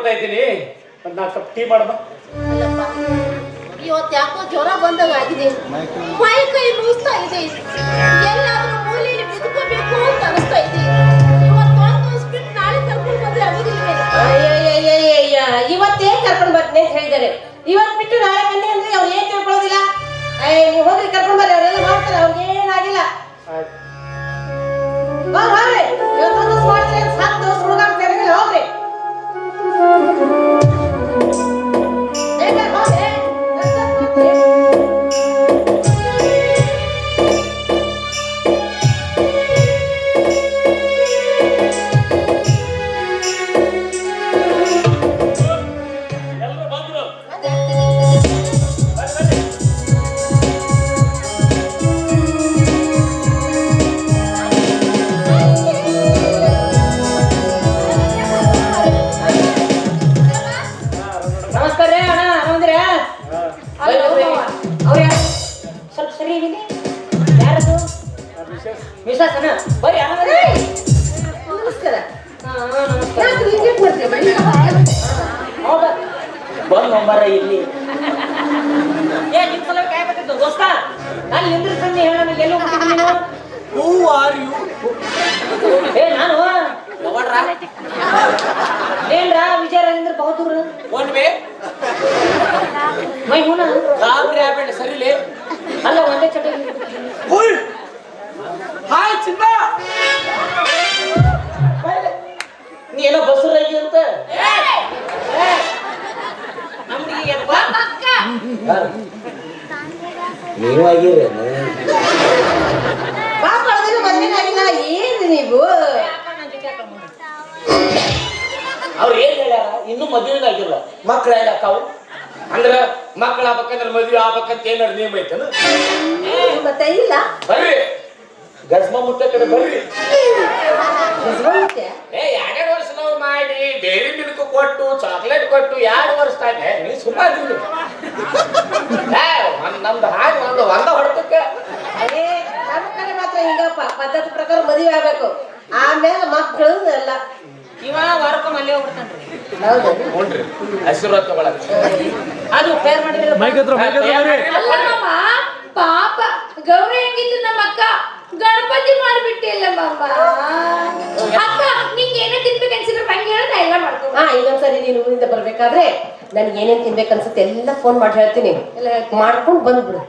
ಕೊಡ್ತಾ ಇದ್ದೀನಿ ಒಂದ್ ನಾಲ್ಕು ಕಪ್ ಟೀ ಮಾಡಮ್ಮ ಇವತ್ತು ಯಾಕೋ ಜ್ವರ ಬಂದಾಗ ಆಗಿದೆ ಮೈ ಕೈ ಇದೆ ಎಲ್ಲಾದ್ರೂ ಮೂಲೆಯಲ್ಲಿ ಬಿದ್ಕೋಬೇಕು ಅಂತ ಅನಿಸ್ತಾ ಇದೆ ಇವತ್ತು ಒಂದು ಹಾಸ್ಪಿಟಲ್ ನಾಳೆ ಕರ್ಕೊಂಡು ಬಂದ್ರೆ ಆಗೋದಿಲ್ವೇ ಅಯ್ಯಯ್ಯಯ್ಯಯ್ಯ ಇವತ್ತೇ ಕರ್ಕೊಂಡ್ ಬರ್ತೀನಿ ಅಂತ ಹೇಳಿದ್ದಾರೆ ಇವತ್ ಬಿಟ್ಟು ನಾಳೆ ಬನ್ನಿ ಅಂದ್ರೆ ಅವ್ರು ಏನ್ ತಿಳ್ಕೊಳ್ಳೋದಿಲ್ಲ ಅಯ್ಯ ನೀವು ಹೋಗ್ರಿ ಕರ್ಕೊಂಡ್ ಬರ್ರಿ ಅವರೆಲ್ಲ ಮಾಡ್ತಾರೆ ಅವ್ರಿಗೆ ಏನಾಗಿಲ್ಲ ಆಯ್ತು. ಬಾ ಹೋಗ್ರಿ ಇವತ್ತೊಂದು ಮಾಡ್ತಾರೆ ಸಾಕು ಬೇಗ ಹೂ ಆರ್ ಯು ಏ ನಾನು? ನೋಡ್ರ ಏನ್ರ ವಿಜಯ ರಾಜೇಂದ್ರ ಬಹದ್ದೂರ್ ಒನ್ ವೇ ಮೈ ಹೂನ ರಾತ್ರಿ ಆಗ್ಬೇಡ ಸರಿಲೇ ಅಲ್ಲ ಒಂದೇ ಚಟ. ಹುಯ್. ಹಾಯ್ ಚಿನ್ನ. ನೀ ಏನೋ ಬಸರಾಗಿ ಅಂತ? ನಮ್ಗೆ ಆಗಿಲ್ಲ. ಏನು ನೀವು? ಅವ್ರು ಏನ್ ಹೇಳ್ಯಾರ? ಇನ್ನೂ ಮದುವೆ ಆಗಿಲ್ಲ. ಮಕ್ಳು ಹೇಳಕ್ಕಾವು ಅಂದ್ರ ಮಕ್ಳು ಆಗ್ಬೇಕಂದ್ರೆ ಮದ್ವೆ ಆಗ್ಬೇಕಂತ ಏನಾರ ನಿಯಮ ಐತನ ಮತ್ತೆ ಇಲ್ಲ. ಬರ್ರಿ. ಗಜ್ಮ ಮುಟ್ಟ ಕಡೆ ಬರ್ರಿ. ಏ ಎರಡೆರಡು ವರ್ಷ ನಾವು ಮಾಡಿ. ಡೈರಿ ಮಿಲ್ಕ್ ಕೊಟ್ಟು ಚಾಕ್ಲೇಟ್ ಕೊಟ್ಟು ಎರಡು ವರ್ಷ ತಾನೆ. ನೀ ಸುಮ್ಮನೆ ಒಂದ್ ನಮ್ದು ಹಾಗೆ ಒಂದು ಒಂದ ಹೊಡ್ತಕ್ಕೆ. ಅದೇ ನಮ್ಮ ಕಡೆ ಮಾತ್ರ ಹಿಂಗಪ್ಪ. ಪದ್ಧತಿ ಪ್ರಕಾರ ಮದುವೆ ಆಗ್ಬೇಕು. ಆಮೇಲೆ ಮಕ್ಕಳು ಎಲ್ಲ. ಇವ ವರ್ಕ ಮಲ್ಲಿ ಹೋಗ್ಬಿಡ್ತಾನ್ರಿ. ಹೌದು. ನೋಡ್ರಿ ಆಶೀರ್ವಾದ ತಗೊಳಕ್. ಅದು ಪೇರ್ ಮಾಡಿದ್ರೆ ಅಲ್ಲ ಪಾಪ. ಗೌರಿ ಹೆಂಗಿತ್ತು ನಮ್ಮ ಅಕ್ಕ ಗಣಪತಿ ಮಾಡ್ಬಿಟ್ಟಿಲ್ಲ ಮಾಮ. ಅಕ್ಕ ನಿಂಗೆ ಏನೇ ತಿನ್ಬೇಕು ಅನ್ಸಿದ್ರೆ ನಂಗೆ ಹೇಳ ನಾ ಎಲ್ಲ ಮಾಡ್ಕೊ ಹಾ ಇನ್ನೊಂದ್ಸರಿ ನೀನು ಊರಿಂದ ಬರ್ಬೇಕಾದ್ರೆ ನನ್ಗೆ ಏನೇನ್ ತಿನ್ಬೇಕು ಅನ್ಸುತ್ತೆ ಎಲ್ಲ ಫೋನ್ ಮಾಡಿ ಹೇಳ್ತೀನಿ. ಮಾಡ್ಕೊಂಡು ಬಂದ್ಬಿಡು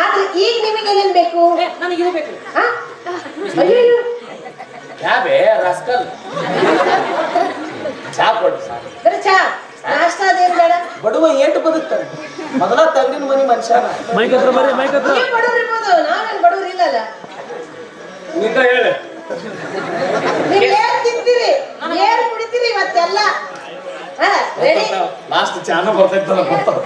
ಆದ್ರೆ ಈಗ ನಿಮಗೆ ಏನೇನ್ ಬೇಕು? ನನಗೆ ಇದು ಬೇಕು. ಹಾ. ರಸ್ಕಲ್? ಚಾ ಕೊಡ್ರಿ ಸಾಕು ಬರೀ ಚಾ? ನಾಷ್ಟ ಅದೇನ್ ಬೇಡ? ಬಡವ ಏಟು ಬದುಕ್ತಾನೆ. ಮೊದಲ ತಗಡಿನ ಮನಿ ಮನುಷ್ಯನ. ನೀವು ಬಡವ್ರು ಇರ್ಬೋದು ನಾವೇನ್ ಬಡವ್ರು ಇಲ್ಲಲ್ಲ. ನಿಂತ ಹೇಳು. ನೀವು ಏನ್ ತಿಂತೀರಿ? ಏನ್ ಕುಡಿತೀರಿ ಇವತ್ತೆಲ್ಲ? ರೆಡಿ ಲಾಸ್ಟ್ ಚಾನ ಬರ್ತೈತಲ್ಲ ಗೊತ್ತಾವ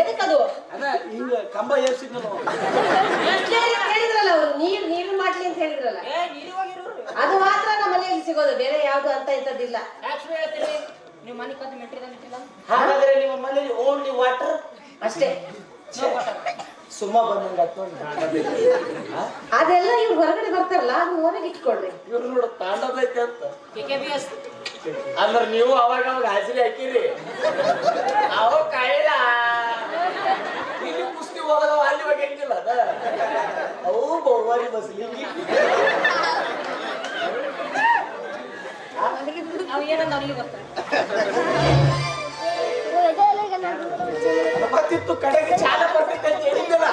ಎದಕ್ಕದು ಅದ? ಹಿಂಗ ಕಂಬ ಏರ್ಸಿದ್ನಲ್ಲ ಎಷ್ಟೇ ಹೇಳಿದ್ರಲ್ಲ ಅವ್ರು. ನೀರ್ ನೀರು ಮಾಡ್ಲಿ ಅಂತ ಹೇಳಿದ್ರಲ್ಲ. ಅದು ಮಾತ್ರ ನಮ್ಮ ಮನೆಯಲ್ಲಿ ಸಿಗೋದು. ಬೇರೆ ಯಾವ್ದು ಅಂತ ಇಂಥದ್ದಿಲ್ಲ. ಹಾಗಾದ್ರೆ ನಿಮ್ಮ ಮನೇಲಿ ಓನ್ಲಿ ವಾಟರ್ ಅಷ್ಟೇ. ಸುಮ್ಮ ಬಂದಂಗ ಅದೆಲ್ಲ ಇವ್ರು ಹೊರಗಡೆ ಬರ್ತಾರಲ್ಲ ಅದು ಹೊರಗೆ ಇಟ್ಕೊಳ್ರಿ. ಇವ್ರು ನೋಡ ತಾಂಡದೈತೆ ಅಂತ. ಕೆ ಕೆ ಬಿ ಎಸ್ ಅಂದ್ರ ನೀವು ಅವಾಗ ಅವಾಗ ಹಾಸಿರಿ ಹಾಕಿರಿ ಅವ ಕಾಯಿಲ್ಲ ಇಲ್ಲಿ ಕುಸ್ತಿ ಹೋದಾಗ ಅಲ್ಲಿ ಹೋಗಂಗಿಲ್ಲ ಅದ ಅವು ಬಹುವಾರಿ ಬಸ್ಲಿ ಅವ್ ಏನಂದ ಅವ್ರಿಗೆ ಗೊತ್ತ ಮತ್ತಿತ್ತು ಕಡೆಗೆ ಚಾಲ ಬರ್ತೈತೆ ಅಂತ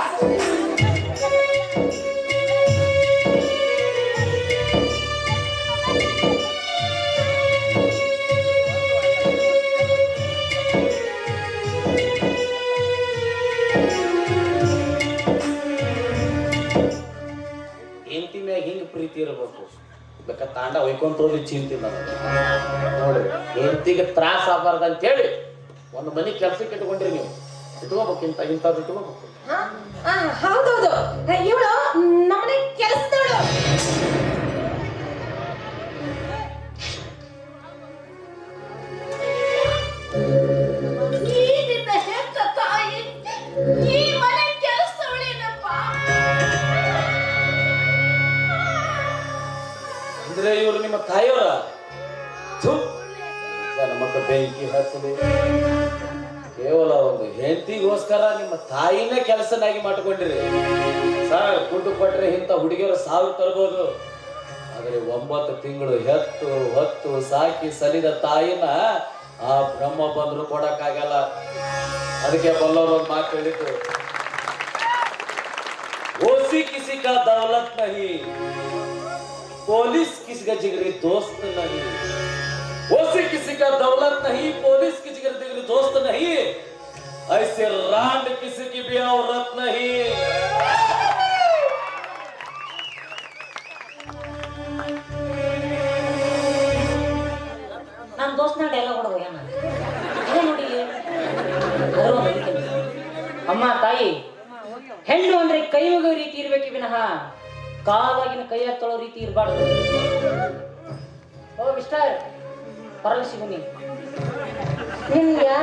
ತಾಂಡ ಒಯ್ಕೊಂತ ಹೋಗಿ ಚಿಂತಿ ನೋಡಿ, ಹೆಂಡತಿಗೆ ತ್ರಾಸ ಆಗ್ಬಾರ್ದು ಅಂತೇಳಿ ಒಂದು ಮನೆ ಕೆಲಸಕ್ಕೆ ಇಟ್ಕೊಂಡ್ರಿ ನೀವು. ಇಟ್ಕೋಬೇಕು ಇಂಥ ಇಂಥದ್ದು ಇಟ್ಕೋಬೇಕು. ಹೌದೌದು. ಇವಳು ನಮ್ಮನೆ ಕೆಲಸದವಳು ಅದಕ್ಕೋಸ್ಕರ ನಿಮ್ಮ ತಾಯಿನೇ ಕೆಲಸನಾಗಿ ಮಾಡ್ಕೊಂಡಿರಿ. ಸರ್, ದುಡ್ಡು ಕೊಟ್ರೆ ಇಂಥ ಹುಡುಗಿಯರು ಸಾವಿರ ತರ್ಬೋದು. ಆದರೆ ಒಂಬತ್ತು ತಿಂಗಳು ಹೆತ್ತು ಹೊತ್ತು ಸಾಕಿ ಸಲಿದ ತಾಯಿನ ಆ ಬ್ರಹ್ಮ ಬಂದ್ರು ಕೊಡಕ್ಕಾಗಲ್ಲ. ಅದಕ್ಕೆ ಬಲ್ಲವರು ಒಂದು ಮಾತು ಹೇಳಿತು ಓಸಿ ಕಿಸಿಕ ದೌಲತ್ ನಹಿ, ಪೊಲೀಸ್ ಕಿಸಿಗ ಜಿಗರಿ ದೋಸ್ತ ನಹಿ. ಓಸಿ ಕಿಸಿಕ ದೌಲತ್ ನಹಿ, ಪೊಲೀಸ್ ಕಿಸಿಗ ಜಿಗರಿ ದೋಸ್ತ ನಹಿ. ऐसे रांड किसी की भी औरत नहीं ನಮ್ಮ ದೋಸ್ತನ ಡೈಲಾಗ್ ಹೊಡೆದು ಹೋಗ್ಯಾನ ಅದೇ ನೋಡಿ ಇಲ್ಲಿ. ಅದ್ರ ಒಂದು ಅದಕ್ಕೆ. ಅಮ್ಮ ತಾಯಿ ಹೆಣ್ಣು ಅಂದ್ರೆ ಕೈ ಮುಗಿಯೋ ರೀತಿ ಇರ್ಬೇಕು ವಿನಃ ಕಾಲಾಗಿನ ಕೈ ತೊಳೋ ರೀತಿ ಇರಬಾರ್ದು ಓ ಮಿಸ್ಟರ್ ಪರಲ್ಲ ಸಿಗುನಿ ನಿನ್ ಯಾ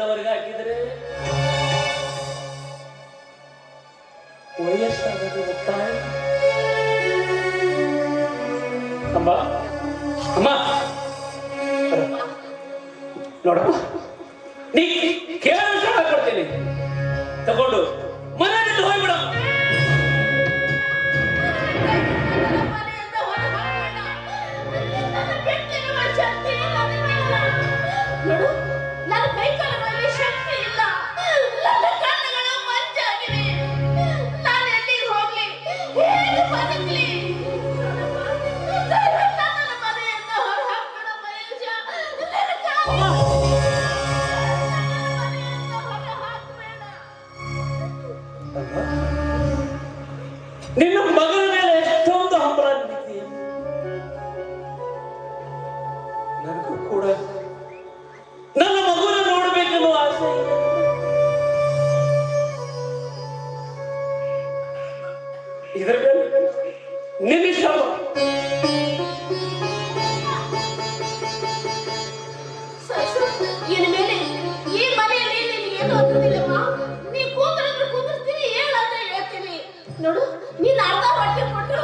ಹೆಂಡತಿನ ಹಾಕಿದ್ರೆ ವಯಸ್ಸಾಗದು ತಾಯಿ ಅಮ್ಮ ಅಮ್ಮ. ನೋಡಮ್ಮ ನೀ ಕೂತ್ರಂದ್ರೆ ಕೂತಿರ್ತೀನಿ ಹೇಳಂದ್ರೆ ಹೇಳ್ತೀನಿ. ನೋಡು ನೀನ್ ಅರ್ಧ ಹೊಟ್ಟೆ ಕೊಟ್ಟು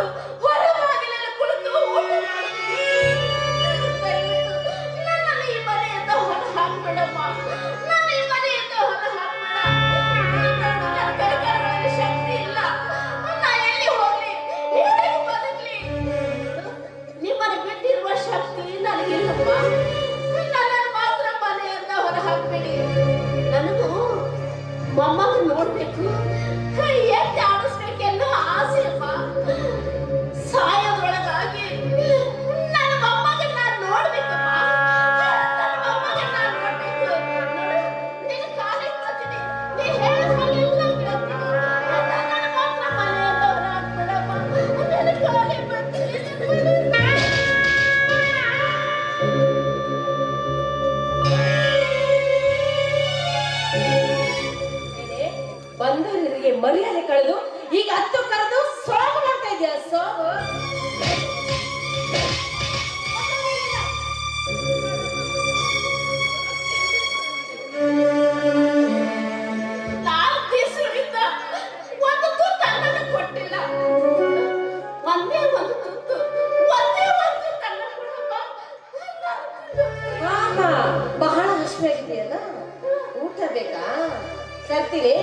करती रे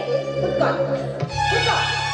कुछ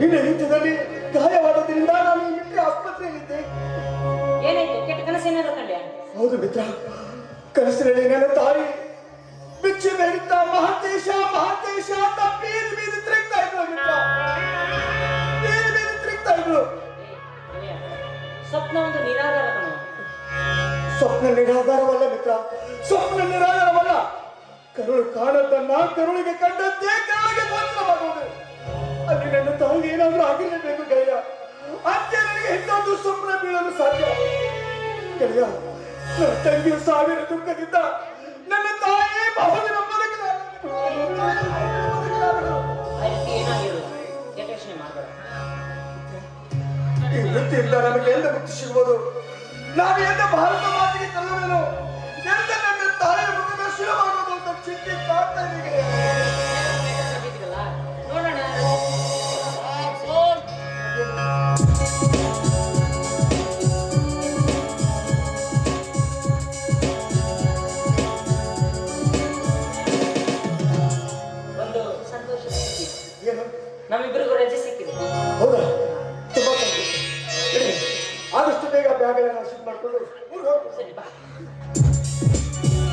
ನಿನ್ನೆ ಯುದ್ಧದಲ್ಲಿ ಗಾಯವಾದದ್ರಿಂದ ನಾನು ಇಲ್ಲಿ ಆಸ್ಪತ್ರೆಯಲ್ಲಿದ್ದೆ. ಏನಾಯ್ತು? ಕೆಟ್ಟ ಕನಸೇನಾದ್ರು ಕಂಡ್ಯಾ? ಹೌದು ಮಿತ್ರ. ಕನಸಿನಲ್ಲಿ ನನ್ನ ತಾಯಿ ಬಿಚ್ಚಿ ಬೇಡಿದ್ದ ಮಹಾದೇಶ ಮಹಾದೇಶ ಅಂತ ಬೀದಿ ಬೀದಿ ತಿರುಗ್ತಾ ಇದ್ರು ಮಿತ್ರ. ಬೀದಿ ಬೀದಿ ತಿರುಗ್ತಾ ಇದ್ರು ಸ್ವಪ್ನ ಒಂದು ನಿರಾಧಾರ ಕಣೋ. ಸ್ವಪ್ನ ನಿರಾಧಾರವಲ್ಲ ಮಿತ್ರ. ಸ್ವಪ್ನ ನಿರಾಧಾರವಲ್ಲ. ಕರುಳು ಕಾಣದ್ದನ್ನ ಕರುಳಿಗೆ ಕಂಡದ್ದೇ ಕರುಳಿಗೆ ಗೋಚರವಾಗುವುದು ಅಲ್ಲಿ ಏನಾದ್ರೂ ಆಗಿರಲೇಬೇಕು ಗೆಳೆಯ ಅಂತೆ ನನಗೆ ಇನ್ನೊಂದು ಸ್ವಪ್ನ ಬೀಳಲು ಸಾಧ್ಯ. ಗೆಳೆಯ ನನ್ನ ತಂಗಿಯ ಸಾವಿರ ದುಃಖದಿಂದ ನನ್ನ ತಾಯಿ ಬಹುದಿನ ಈ ವೃತ್ತಿಯಿಂದ ನಮಗೆ ಎಲ್ಲ ಮುಕ್ತಿ ಸಿಗುವುದು. ನಾನು ಎಲ್ಲ ಭಾರತ ಮಾತಿಗೆ ತರುವೆನು? ಎಲ್ಲ ನನ್ನ ತಾಯಿಯ ಶಿವಮಾಗುವುದು ಅಂತ ಚಿಂತೆ ಕಾಡ್ತಾ ಇದೆ Bener, siapa?